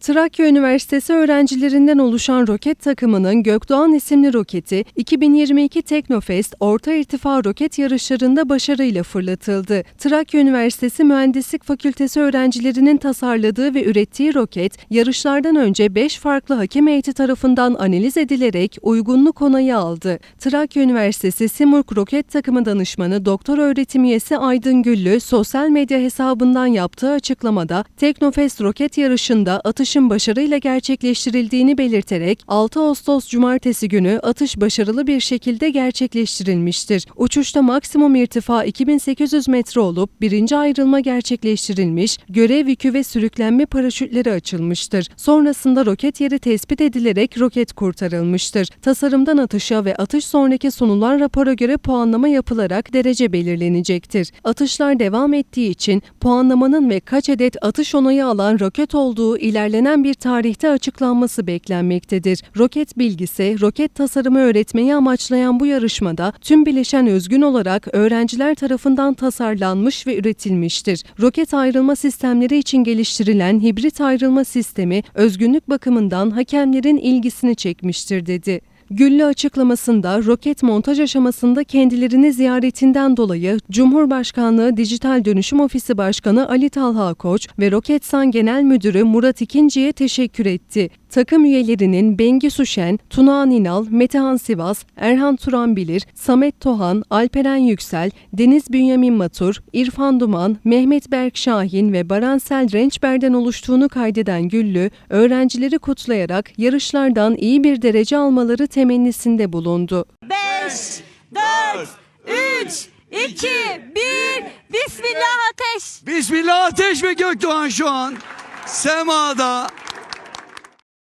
Trakya Üniversitesi öğrencilerinden oluşan roket takımının Gökdoğan isimli roketi 2022 Teknofest Orta İrtifa Roket Yarışlarında başarıyla fırlatıldı. Trakya Üniversitesi Mühendislik Fakültesi öğrencilerinin tasarladığı ve ürettiği roket, yarışlardan önce 5 farklı hakem heyeti tarafından analiz edilerek uygunluk onayı aldı. Trakya Üniversitesi Simurg Roket Takımı danışmanı doktor öğretim üyesi Aydın Güllü, sosyal medya hesabından yaptığı açıklamada Teknofest roket yarışında atışın başarıyla gerçekleştirildiğini belirterek 6 Ağustos Cumartesi günü atış başarılı bir şekilde gerçekleştirilmiştir. Uçuşta maksimum irtifa 2800 metre olup birinci ayrılma gerçekleştirilmiş, görev yükü ve sürüklenme paraşütleri açılmıştır. Sonrasında roket yeri tespit edilerek roket kurtarılmıştır. Tasarımdan atışa ve atış sonraki sunulan rapora göre puanlama yapılarak derece belirlenecektir. Atışlar devam ettiği için puanlamanın ve kaç adet atış onayı alan roket olduğu ilerlenen bir tarihte açıklanması beklenmektedir. Roket bilgisi, roket tasarımı öğretmeyi amaçlayan bu yarışmada tüm bileşen özgün olarak öğrenciler tarafından tasarlanmış ve üretilmiştir. Roket ayrılma sistemleri için geliştirilen hibrit ayrılma sistemi özgünlük bakımından hakemlerin ilgisini çekmiştir dedi. Güllü açıklamasında roket montaj aşamasında kendilerini ziyaretinden dolayı Cumhurbaşkanlığı Dijital Dönüşüm Ofisi Başkanı Ali Talha Koç ve Roketsan Genel Müdürü Murat İkinci'ye teşekkür etti. Takım üyelerinin Bengi Suşen, Tunağan İnal, Metehan Sivas, Erhan Turan Bilir, Samet Tohan, Alperen Yüksel, Deniz Bünyamin Matur, İrfan Duman, Mehmet Berk Şahin ve Baransel Rençber'den oluştuğunu kaydeden Güllü, öğrencileri kutlayarak yarışlardan iyi bir derece almaları temennisinde bulundu. 5, 4, 3, 2, 1, Bismillah ateş. Bismillah ateş ve Gökdoğan şu an semada